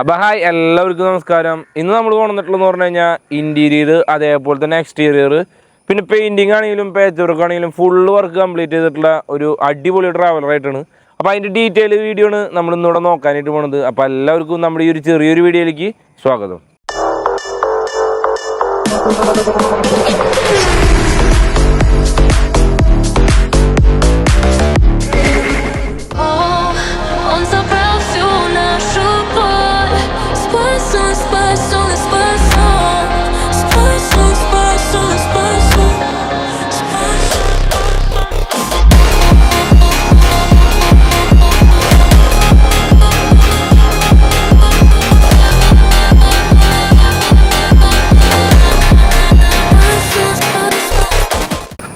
അപ്പൊ ഹായ് എല്ലാവർക്കും നമസ്കാരം. ഇന്ന് നമ്മൾ കൊണ്ടുവന്നിട്ടുള്ളതെന്ന് പറഞ്ഞു കഴിഞ്ഞാൽ ഇന്റീരിയർ അതേപോലെ തന്നെ എക്സ്റ്റീരിയർ പിന്നെ പെയിന്റിംഗ് ആണെങ്കിലും പേച്ച് വർക്ക് ആണെങ്കിലും ഫുൾ വർക്ക് കംപ്ലീറ്റ് ചെയ്തിട്ടുള്ള ഒരു അടിപൊളി ട്രാവലർ ആയിട്ടാണ്. അപ്പോൾ അതിന്റെ ഡീറ്റെയിൽ വീഡിയോ ആണ് നമ്മൾ ഇന്നിവിടെ നോക്കാനായിട്ട് പോണത്. അപ്പോൾ എല്ലാവർക്കും നമ്മുടെ ഈ ഒരു ചെറിയൊരു വീഡിയോയിലേക്ക് സ്വാഗതം.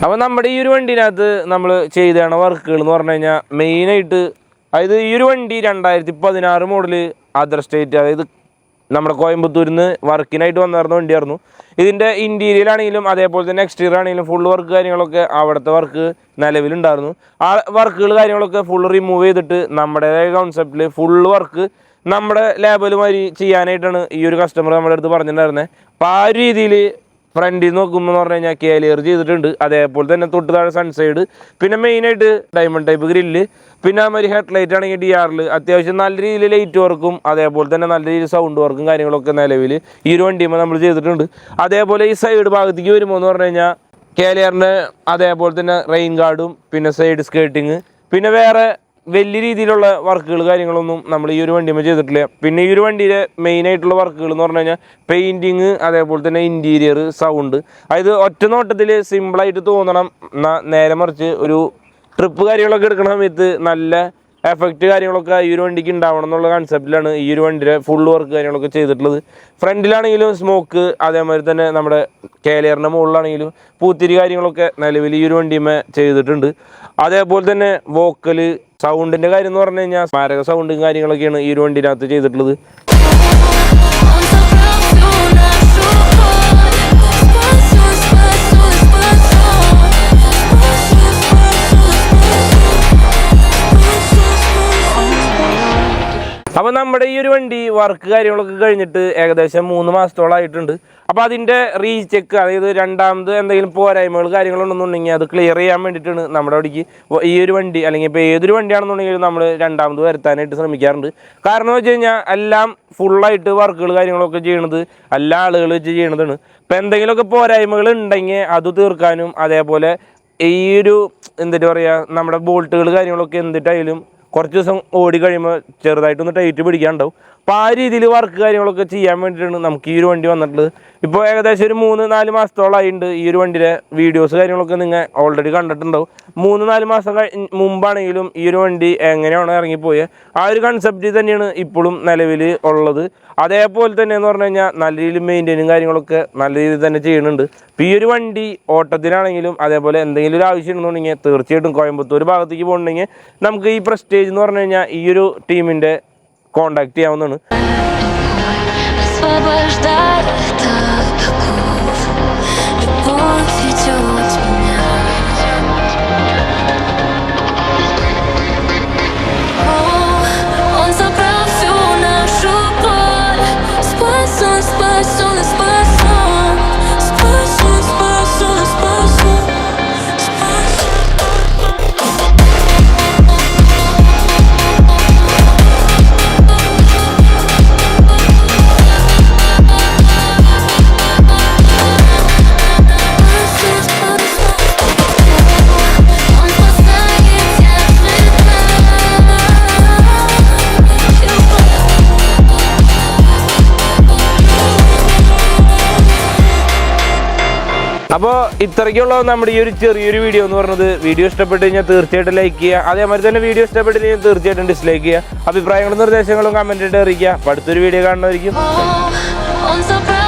അപ്പോൾ നമ്മുടെ ഈ ഒരു വണ്ടീനകത്ത് നമ്മൾ ചെയ്തതാണ് വർക്കുകൾ എന്ന് പറഞ്ഞു കഴിഞ്ഞാൽ മെയിനായിട്ട് അതായത് ഈ ഒരു വണ്ടി രണ്ടായിരത്തി പതിനാറ് മോഡൽ അതർ സ്റ്റേറ്റ് അതായത് നമ്മുടെ കോയമ്പത്തൂരിൽ നിന്ന് വർക്കിനായിട്ട് വന്നിരുന്ന വണ്ടിയായിരുന്നു. ഇതിന്റെ ഇന്റീരിയർ ആണെങ്കിലും അതേപോലെ തന്നെ എക്സ്റ്റീരിയർ ആണെങ്കിലും ഫുൾ വർക്ക് കാര്യങ്ങളൊക്കെ അവിടുത്തെ വർക്ക് നിലവിലുണ്ടായിരുന്നു. ആ വർക്കുകൾ കാര്യങ്ങളൊക്കെ ഫുൾ റിമൂവ് ചെയ്തിട്ട് നമ്മുടേതായ കോൺസെപ്റ്റിൽ ഫുൾ വർക്ക് നമ്മുടെ ലേബൽ മാതിരി ചെയ്യാനായിട്ടാണ് ഈ ഒരു കസ്റ്റമർ നമ്മുടെ അടുത്ത് പറഞ്ഞിട്ടുണ്ടായിരുന്നത് അപ്പോൾ ആ ഒരു രീതിയിൽ ഫ്രണ്ടിൽ നോക്കുമ്പോൾ പറഞ്ഞു കഴിഞ്ഞാൽ കേലിയർ ചെയ്തിട്ടുണ്ട്. അതേപോലെ തന്നെ തൊട്ട് താഴെ സൺസൈഡ് പിന്നെ മെയിനായിട്ട് ഡയമണ്ട് ടൈപ്പ് ഗ്രില്ല് പിന്നെ അതുമാതിരി ഹെഡ് ലൈറ്റ് ആണെങ്കിൽ ഡി ആറിൽ അത്യാവശ്യം നല്ല രീതിയിൽ ലൈറ്റ് വർക്കും അതേപോലെ തന്നെ നല്ല രീതിയിൽ സൗണ്ട് വർക്കും കാര്യങ്ങളൊക്കെ നിലവിൽ ഈ ഒരു വണ്ടിയുമ്പോൾ നമ്മൾ ചെയ്തിട്ടുണ്ട്. അതേപോലെ ഈ സൈഡ് ഭാഗത്തേക്ക് വരുമ്പോൾ എന്ന് പറഞ്ഞു കഴിഞ്ഞാൽ കേലിയറിന്റെ അതേപോലെ തന്നെ റെയിൻ ഗാർഡും പിന്നെ സൈഡ് സ്കേർട്ടിങ് പിന്നെ വേറെ വലിയ രീതിയിലുള്ള വർക്കുകൾ കാര്യങ്ങളൊന്നും നമ്മൾ ഈ ഒരു വണ്ടിയുമ്പോൾ ചെയ്തിട്ടില്ല. പിന്നെ ഈ ഒരു വണ്ടിയിലെ മെയിൻ ആയിട്ടുള്ള വർക്കുകൾ എന്ന് പറഞ്ഞു കഴിഞ്ഞാൽ പെയിന്റിങ് അതേപോലെ തന്നെ ഇന്റീരിയർ സൗണ്ട് അതായത് ഒറ്റ നോട്ടത്തിൽ സിമ്പിളായിട്ട് തോന്നണം. നേരെ മറിച്ച് ഒരു ട്രിപ്പ് കാര്യങ്ങളൊക്കെ എടുക്കുന്ന സമയത്ത് നല്ല എഫക്റ്റ് കാര്യങ്ങളൊക്കെ ഈ ഒരു വണ്ടിക്ക് ഉണ്ടാവണം എന്നുള്ള കൺസെപ്റ്റിലാണ് ഈ ഒരു വണ്ടിയുടെ ഫുൾ വർക്ക് കാര്യങ്ങളൊക്കെ ചെയ്തിട്ടുള്ളത്. ഫ്രണ്ടിലാണെങ്കിലും സ്മോക്ക് അതേമാതിരി തന്നെ നമ്മുടെ കേലിയറിന്റെ മുകളിലാണെങ്കിലും പൂത്തിരി കാര്യങ്ങളൊക്കെ നിലവിൽ ഈ ഒരു വണ്ടിയുമേ ചെയ്തിട്ടുണ്ട്. അതേപോലെ തന്നെ വോക്കൽ സൗണ്ടിന്റെ കാര്യം എന്ന് പറഞ്ഞു കഴിഞ്ഞാൽ സ്മാരക സൗണ്ടും കാര്യങ്ങളൊക്കെയാണ് ഈ ഒരു വണ്ടിനകത്ത് ചെയ്തിട്ടുള്ളത്. അപ്പോൾ നമ്മുടെ ഈ ഒരു വണ്ടി വർക്ക് കാര്യങ്ങളൊക്കെ കഴിഞ്ഞിട്ട് ഏകദേശം മൂന്ന് മാസത്തോളം ആയിട്ടുണ്ട്. അപ്പോൾ അതിന്റെ റീചെക്ക് അതായത് രണ്ടാമത് എന്തെങ്കിലും പോരായ്മകൾ കാര്യങ്ങളുണ്ടെന്നുണ്ടെങ്കിൽ അത് ക്ലിയർ ചെയ്യാൻ വേണ്ടിയിട്ടാണ് നമ്മുടെ അവിടേക്ക് ഈ ഒരു വണ്ടി അല്ലെങ്കിൽ ഇപ്പോൾ ഏതൊരു വണ്ടിയാണെന്നുണ്ടെങ്കിലും നമ്മൾ രണ്ടാമത് വരുത്താനായിട്ട് ശ്രമിക്കാറുണ്ട്. കാരണം എന്ന് വെച്ച് കഴിഞ്ഞാൽ എല്ലാം ഫുള്ളായിട്ട് വർക്കുകൾ കാര്യങ്ങളൊക്കെ ചെയ്യണത് എല്ലാ ആളുകൾ വെച്ച് ചെയ്യണതാണ്. ഇപ്പോൾ എന്തെങ്കിലുമൊക്കെ പോരായ്മകൾ ഉണ്ടെങ്കിൽ അത് തീർക്കാനും അതേപോലെ ഈ ഒരു എന്താ പറയുക നമ്മുടെ ബോൾട്ടുകൾ കാര്യങ്ങളൊക്കെ എന്തിട്ടായാലും കുറച്ച് ദിവസം ഓടി കഴിയുമ്പോൾ ചെറുതായിട്ടൊന്ന് ടൈറ്റ് പിടിക്കാനുണ്ടാവും. അപ്പോൾ ആ രീതിയിൽ വർക്ക് കാര്യങ്ങളൊക്കെ ചെയ്യാൻ വേണ്ടിയിട്ടാണ് നമുക്ക് ഈ ഒരു വണ്ടി വന്നിട്ടുള്ളത്. ഇപ്പോൾ ഏകദേശം ഒരു മൂന്ന് നാല് മാസത്തോളമായിട്ടുണ്ട് ഈ ഒരു വണ്ടിയുടെ വീഡിയോസ് കാര്യങ്ങളൊക്കെ നിങ്ങൾ ഓൾറെഡി കണ്ടിട്ടുണ്ടാവും. മൂന്ന് നാല് മാസം മുമ്പാണെങ്കിലും ഈ ഒരു വണ്ടി എങ്ങനെയാണോ ഇറങ്ങിപ്പോയത് ആ ഒരു കൺസെപ്റ്റ് തന്നെയാണ് ഇപ്പോഴും നിലവിൽ ഉള്ളത്. അതേപോലെ തന്നെ എന്ന് പറഞ്ഞു കഴിഞ്ഞാൽ നല്ല രീതിയിൽ മെയിന്റെയിനും കാര്യങ്ങളൊക്കെ നല്ല രീതിയിൽ തന്നെ ചെയ്യുന്നുണ്ട്. ഇപ്പോൾ ഈ ഒരു വണ്ടി ഓട്ടത്തിനാണെങ്കിലും അതേപോലെ എന്തെങ്കിലും ഒരു ആവശ്യം ഉണ്ടെന്നുണ്ടെങ്കിൽ തീർച്ചയായിട്ടും കോയമ്പത്തൂർ ഭാഗത്തേക്ക് പോകണമെങ്കിൽ നമുക്ക് ഈ പ്രസ്റ്റേജ് എന്ന് പറഞ്ഞു കഴിഞ്ഞാൽ ഈ ഒരു ടീമിന്റെ കോണ്ടാക്ട് ചെയ്യാവുന്നതാണ്. അപ്പോൾ ഇത്രയ്ക്കുള്ള നമ്മുടെ ഈ ഒരു ചെറിയൊരു വീഡിയോ എന്ന് പറഞ്ഞത് വീഡിയോ ഇഷ്ടപ്പെട്ട് കഴിഞ്ഞാൽ തീർച്ചയായിട്ടും ലൈക്ക് ചെയ്യുക. അതേമാതിരി തന്നെ വീഡിയോ ഇഷ്ടപ്പെട്ട് കഴിഞ്ഞാൽ തീർച്ചയായിട്ടും ഡിസ്ലൈക്ക് ചെയ്യുക. അഭിപ്രായങ്ങളും നിർദ്ദേശങ്ങളും കമന്റ് ഇട്ട് അറിയിക്കുക. അടുത്തൊരു വീഡിയോ കാണുന്നതായിരിക്കും. Oh,